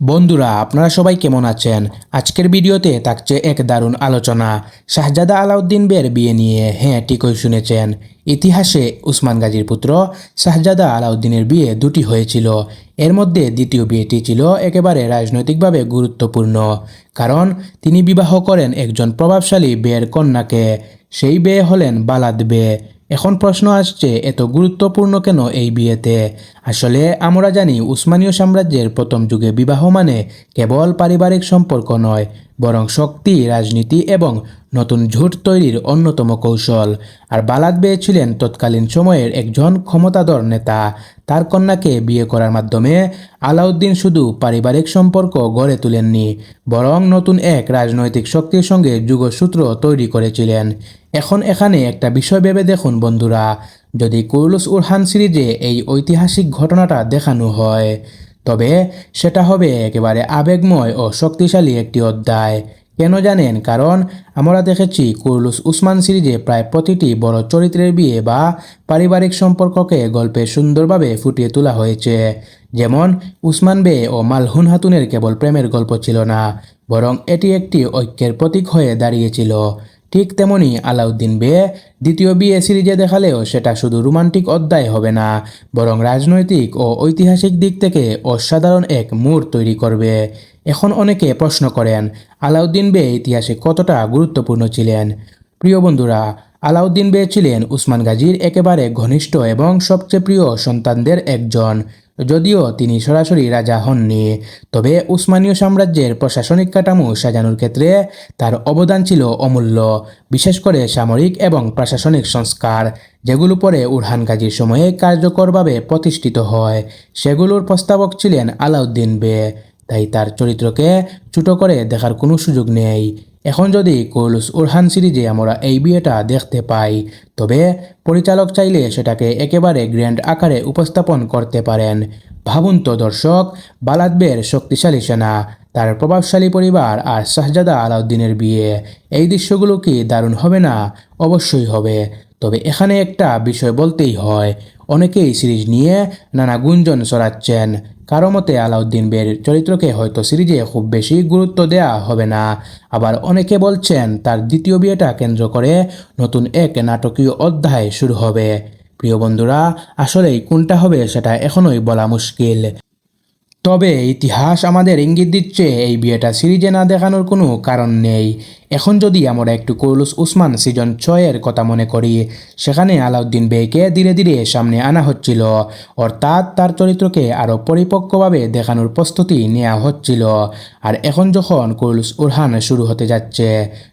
বন্ধুরা, আপনারা সবাই কেমন আছেন? আজকের ভিডিওতে থাকছে এক দারুণ আলোচনা। শাহজাদা আলাউদ্দিন বের বিয়ে নিয়ে হ্যাঁ ঠিকই শুনেছেন। ইতিহাসে উসমান গাজীর পুত্র শাহজাদা আলাউদ্দিনের বিয়ে দুটি হয়েছিল। এর মধ্যে দ্বিতীয় বিয়েটি ছিল একেবারে রাজনৈতিকভাবে গুরুত্বপূর্ণ। কারণ, তিনি বিবাহ করেন একজন প্রভাবশালী বের কন্যাকে। সেই বিয়ে হলেন বালাদ বে। এখন প্রশ্ন আসছে, এত গুরুত্বপূর্ণ কেন এই বিয়েতে? আসলে আমরা জানি, উসমানীয় সাম্রাজ্যের প্রথম যুগে বিবাহ মানে কেবল পারিবারিক সম্পর্ক নয় বরং শক্তি, রাজনীতি এবং নতুন ঝুট তৈরির অন্যতম কৌশল। আর বালাদ বে ছিলেন তৎকালীন সময়ের একজন ক্ষমতাধর নেতা। তার কন্যাকে বিয়ে করার মাধ্যমে আলাউদ্দিন শুধু পারিবারিক সম্পর্ক গড়ে তুলেননি, বরং নতুন এক রাজনৈতিক শক্তির সঙ্গে যুগসূত্র তৈরি করেছিলেন। এখন এখানে একটা বিষয় ভেবে দেখুন বন্ধুরা, যদি কুরুলুস উরহান সিরিজে এই ঐতিহাসিক ঘটনাটা দেখানো হয়। তবে সেটা হবে একেবারে আবেগময় ও শক্তিশালী একটি অধ্যায়। কেন জানেন? কারণ আমরা দেখেছি কুরলুস উসমান সিরিজে প্রায় প্রতিটি বড় চরিত্রের বিয়ে বা পারিবারিক সম্পর্ককে গল্পে সুন্দরভাবে ফুটিয়ে তোলা হয়েছে। যেমন উসমান বে ও মালহুন হাতুনের কেবল প্রেমের গল্প ছিল না, বরং এটি একটি ঐক্যের প্রতীক হয়ে দাঁড়িয়েছিল। ঠিক তেমনি আলাউদ্দিন বে দ্বিতীয় বিয়ে সিরিজে দেখালেও সেটা শুধু রোমান্টিক অধ্যায় হবে না, বরং রাজনৈতিক ও ঐতিহাসিক দিক থেকে অসাধারণ এক মূর তৈরি করবে। এখন অনেকে প্রশ্ন করেন, আলাউদ্দিন বে ইতিহাসে কতটা গুরুত্বপূর্ণ ছিলেন? প্রিয় বন্ধুরা, আলাউদ্দিন বে ছিলেন উসমান গাজীর একেবারে ঘনিষ্ঠ এবং সবচেয়ে প্রিয় সন্তানদের একজন। যদিও তিনি সরাসরি রাজা হননি, তবে উসমানীয় সাম্রাজ্যের প্রশাসনিক কাঠামো সাজানোর ক্ষেত্রে তার অবদান ছিল অমূল্য, বিশেষ করে সামরিক এবং প্রশাসনিক সংস্কার, যেগুলো পরে উরহান গাজীর সময়ে কার্যকরভাবে প্রতিষ্ঠিত হয়। সেগুলোর প্রস্তাবক ছিলেন আলাউদ্দিন বে, তাই তার চরিত্রকে ছোটো করে দেখার কোনো সুযোগ নেই। এখন যদি কোলস উরহান সিরিজে আমরা এই বিয়েটা দেখতে পাই, তবে পরিচালক চাইলে সেটাকে একেবারে গ্র্যান্ড আকারে উপস্থাপন করতে পারেন। ভাবুন তো দর্শক বালাদবের শক্তিশালী সেনা, তার প্রভাবশালী পরিবার আর শাহজাদা আলাউদ্দিনের বিয়ে। এই দৃশ্যগুলো কি দারুণ হবে না? অবশ্যই হবে। তবে এখানে একটা বিষয় বলতেই হয়, অনেকেই সিরিজ নিয়ে নানা গুঞ্জন ছড়াচ্ছেন। কারও মতে আলাউদ্দিন বের চরিত্রকে হয়তো সিরিজে খুব বেশি গুরুত্ব দেয়া হবে না। আবার অনেকে বলছেন তার দ্বিতীয় বিয়েটা কেন্দ্র করে নতুন এক নাটকীয় অধ্যায় শুরু হবে। প্রিয় বন্ধুরা, আসলেই কোনটা হবে সেটা এখনোই বলা মুশকিল। তবে ইতিহাস আমাদের ইঙ্গিত দিচ্ছে এই বিয়েটা সিরিজে না দেখানোর কোনো কারণ নেই। এখন যদি আমরা একটু কৌলুস উসমান সিজন ছয়ের কথা মনে করি, সেখানে আলাউদ্দিন বেকে ধীরে ধীরে সামনে আনা হচ্ছিল। অর্থাৎ তার চরিত্রকে আরও পরিপক্কভাবে দেখানোর প্রস্তুতি নেওয়া হচ্ছিল। আর এখন যখন কৌলুস উরহান শুরু হতে যাচ্ছে,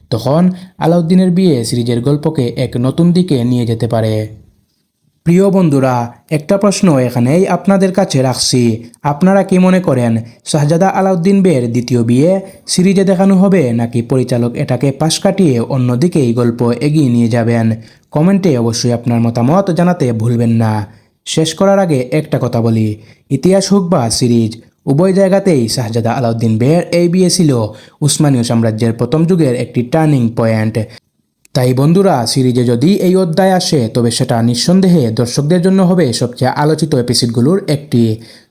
তখন আলাউদ্দিনের বিয়ে সিরিজের গল্পকে এক নতুন দিকে নিয়ে যেতে পারে। প্রিয় বন্ধুরা, একটা প্রশ্ন এখানেই আপনাদের কাছে রাখছি। আপনারা কি মনে করেন, শাহজাদা আলাউদ্দিন বের দ্বিতীয় বিয়ে সিরিজে দেখানো হবে, নাকি পরিচালক এটাকে পাশ কাটিয়ে অন্যদিকেই গল্প এগিয়ে নিয়ে যাবেন? কমেন্টে অবশ্যই আপনার মতামত জানাতে ভুলবেন না। শেষ করার আগে একটা কথা বলি। ইতিহাস হোক বা সিরিজ, উভয় জায়গাতেই শাহজাদা আলাউদ্দিন বের এই বিয়ে ছিল উসমানীয় সাম্রাজ্যের প্রথম যুগের একটি টার্নিং পয়েন্ট। তাই বন্ধুরা, সিরিজে যদি এই অধ্যায় আসে, তবে সেটা নিঃসন্দেহে দর্শকদের জন্য হবে সবচেয়ে আলোচিত এপিসোডগুলোর একটি।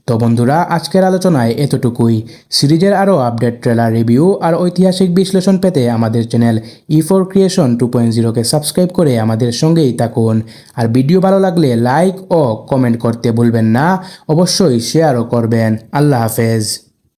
তো বন্ধুরা, আজকের আলোচনায় এতটুকুই। সিরিজের আরও আপডেট ট্রেলার রিভিউ আর ঐতিহাসিক বিশ্লেষণ পেতে আমাদের channel E four creation two point জিরোকে subscribe করে আমাদের সঙ্গেই থাকুন। আর ভিডিও ভালো লাগলে লাইক ও কমেন্ট করতে ভুলবেন না। অবশ্যই শেয়ারও করবেন। আল্লাহ হাফেজ।